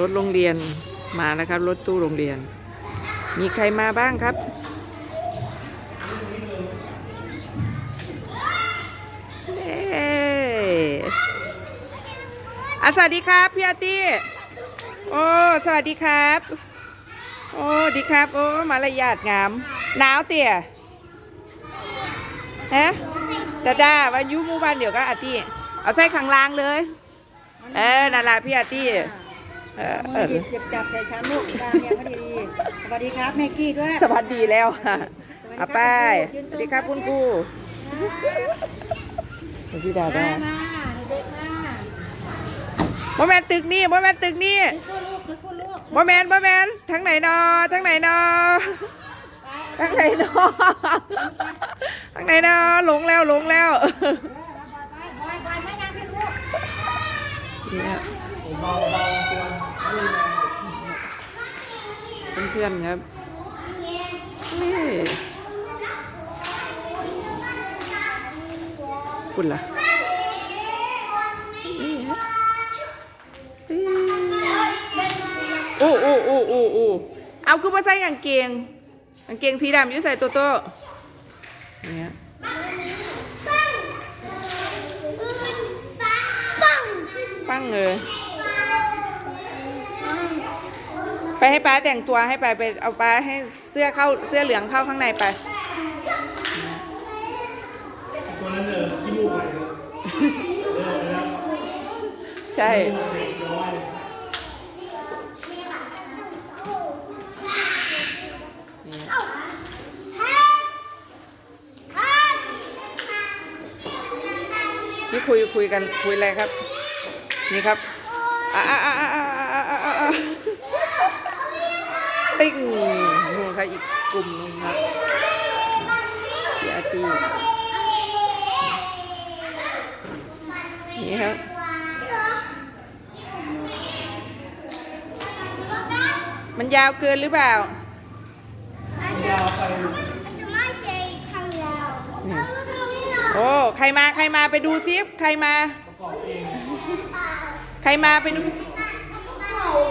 รถโรงเรียนมาแล้วครับรถตู้โรงเรียน มีใครมาบ้างครับเย้อะสวัสดีครับพี่อาตี้โอ้สวัสดีครับ โอ้ดีครับ โอ้มารยาทงามหนาวเตี่ยฮะดาดาวันยุหมู่บ้านเดี๋ยวกับอาตี้เอาใส่ข้างล่างเลย เออนั่นละพี่อาตี้ มืออหยิบหยิบจับใส่ชามลูกตาเนี่ยพอดีดีสวัสดีครับแม่กี้ด้วยสวัสดีแล้วเอาไปสยืนตรงวัสดีครับคุณครูพี่ดามาดามาเด็กมาโมแมนตึกนี่โมแมนตึกนี่ตึกคุณลูกตึกคุณลูกโมแมนโมแมนทั้งไหนนอทั้งไหนนอทั้งไหนนอทั้งไหนนอหลงแล้วหลงแล้วบอยบอยบอยไม่ยังพี่ลูกเนี่ย เพื่อนๆครับนี่คุณล่ะนี่ฮะนี่โอ้โอ้โอ้โอ้โอ้เอาคือมาใส่กางเกงกางเกงสีดำอยุ่ใส่โตโต้เนี่ยปั้งเลย ไปให้ป้าแต่งตัวให้ไปไปเอาป้าให้เสื้อเข้าเสื้อเหลืองเข้าข้างในไปใช่ นี่คุยคุยกันคุยอะไรครับ นี่ครับอ่าอ่าอ่าอ่าอ่าอ่า ติ้งนู่นครับอีกกลุ่มหนึงครับพี่อาร์ตี้นี่ครับมันยาวเกินหรือเปล่า ยาวไปนี่โอ้ ใครมา ใครมาไปดูซิ ใครมาประกอบเองใครมาไปดูเฮ้ย